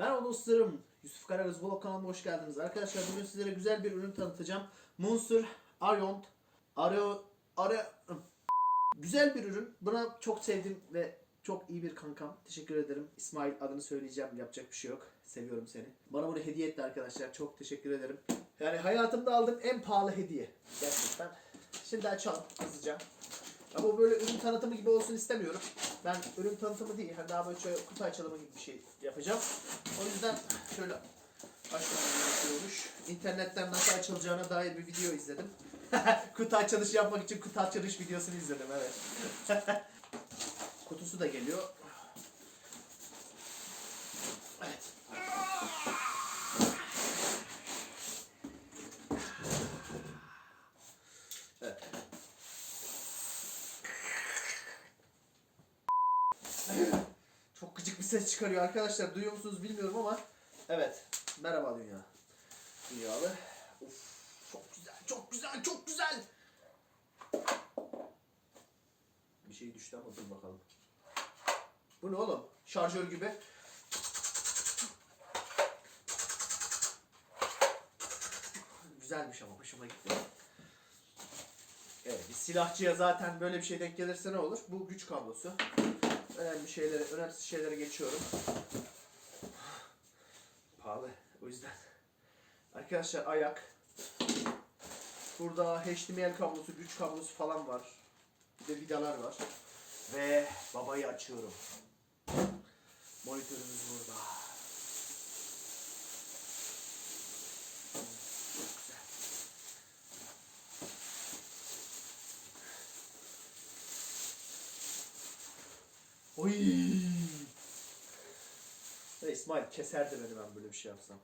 Merhaba dostlarım. Yusuf Karagöz Vlog kanalıma hoş geldiniz. Arkadaşlar bugün sizlere güzel bir ürün tanıtacağım. Monster Arion Areo Are Güzel bir ürün. Buna çok sevdim ve çok iyi bir kankam. Teşekkür ederim. İsmail adını söyleyeceğim. Yapacak bir şey yok. Seviyorum seni. Bana bunu hediye etti arkadaşlar. Çok teşekkür ederim. Yani hayatımda aldığım en pahalı hediye. Gerçekten. Şimdi açalım hızlıca. Ama böyle ürün tanıtımı gibi olsun istemiyorum. Ben ürün tanıtımı değil, hani daha böyle şöyle kutu açılımı gibi bir şey yapacağım. O yüzden şöyle açmam gerekiyormuş. İnternetten nasıl açılacağına dair bir video izledim. kutu açılış yapmak için kutu açılış videosunu izledim evet. Kutusu da geliyor. Evet. Çok gıcık bir ses çıkarıyor arkadaşlar. Duyuyor musunuz bilmiyorum ama. Evet. Merhaba dünya. Dünyalı. Of, çok güzel, çok güzel, çok güzel. Bir şey düştü ama dur bakalım. Bu ne oğlum? Şarjör gibi. Güzelmiş ama hoşuma gitti. Evet, bir silahçıya zaten böyle bir şey denk gelirse ne olur? Bu güç kablosu. Önemli şeylere, önemsiz şeylere geçiyorum. Pahalı. O yüzden. Arkadaşlar ayak. Burada HDMI kablosu, güç kablosu falan var. Bir de vidalar var. Ve babayı açıyorum. Monitörümüz burada. Çok güzel. Oy. Ve İsmail keserdi beni ben böyle bir şey yapsam.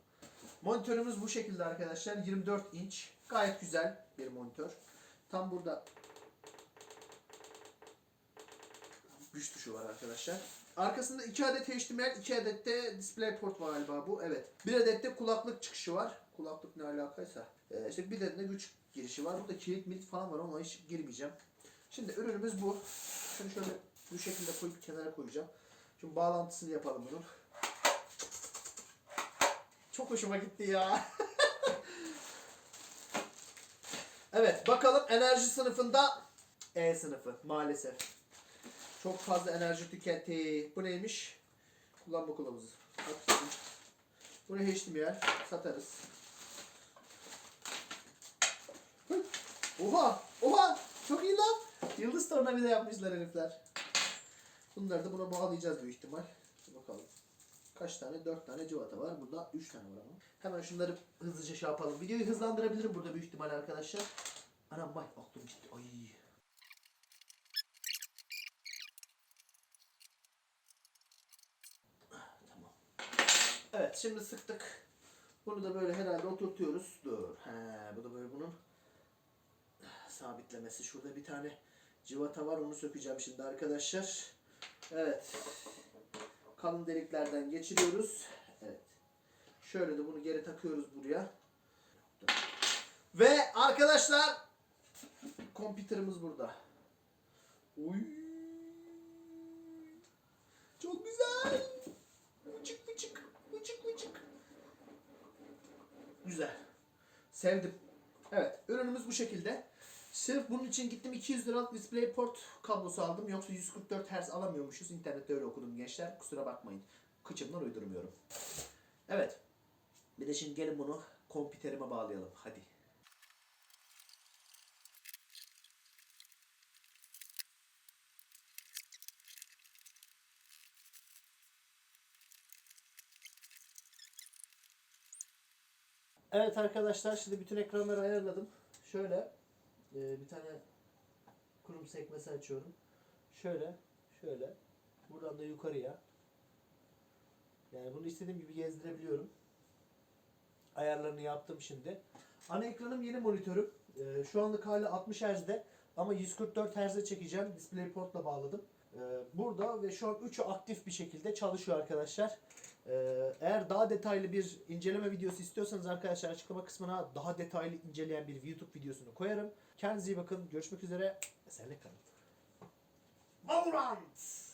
Monitörümüz bu şekilde arkadaşlar. 24 inç. Gayet güzel bir monitör. Tam burada güç tuşu var arkadaşlar. Arkasında 2 adet HDMI, 2 adet de DisplayPort var galiba bu. Evet. Bir adet de kulaklık çıkışı var. Kulaklık ne alakaysa. Ee, işte bir adet de güç girişi var. Burada kilit milit falan var ama hiç girmeyeceğim. Şimdi ürünümüz bu. Şunu şöyle bu şekilde koyup kenara koyacağım. Şimdi bağlantısını yapalım bunun. Çok hoşuma gitti ya. evet bakalım enerji sınıfında E sınıfı maalesef. Çok fazla enerji tüketti. Bu neymiş? Kullanma kılavuzu. Bak, Bu ne HDMI? Satarız. Oha! Oha! Çok iyi lan! Yıldız tornavida yapmışlar herifler. Bunları da buna bağlayacağız büyük ihtimal. Bakalım. Kaç tane? 4 tane civata var. Burada 3 tane var ama. Hemen şunları hızlıca şey yapalım. Videoyu hızlandırabilirim burada büyük ihtimal arkadaşlar. Anam bay aklım gitti. Ay. Tamam. Evet şimdi sıktık. Bunu da böyle herhalde oturtuyoruz. Dur. He, bu da böyle bunun sabitlemesi. Şurada bir tane civata var. Onu sökeceğim şimdi arkadaşlar. Evet. Kalın deliklerden geçiriyoruz. Evet. Şöyle de bunu geri takıyoruz buraya. Ve arkadaşlar kompüterimiz burada. Uy. Çok güzel. Vıcık vıcık. Vıcık vıcık. Güzel. Sevdim. Evet. Ürünümüz bu şekilde. Sırf bunun için gittim 200 liralık DisplayPort kablosu aldım. Yoksa 144 Hz alamıyormuşuz. İnternette öyle okudum gençler. Kusura bakmayın. Kıçımdan uydurmuyorum. Evet. Bir de şimdi gelin bunu kompüterime bağlayalım. Hadi. Evet arkadaşlar şimdi bütün ekranları ayarladım. Şöyle e, bir tane kurum sekmesi açıyorum. Şöyle, şöyle. Buradan da yukarıya. Yani bunu istediğim gibi gezdirebiliyorum. Ayarlarını yaptım şimdi. Ana ekranım yeni monitörüm. E, şu anlık hala 60 Hz'de ama 144 Hz'e çekeceğim. DisplayPort'la bağladım. E, burada ve şu an üçü aktif bir şekilde çalışıyor arkadaşlar. Ee, eğer daha detaylı bir inceleme videosu istiyorsanız arkadaşlar açıklama kısmına daha detaylı inceleyen bir YouTube videosunu koyarım. Kendinize iyi bakın. Görüşmek üzere. Esenlik kalın. Valorant!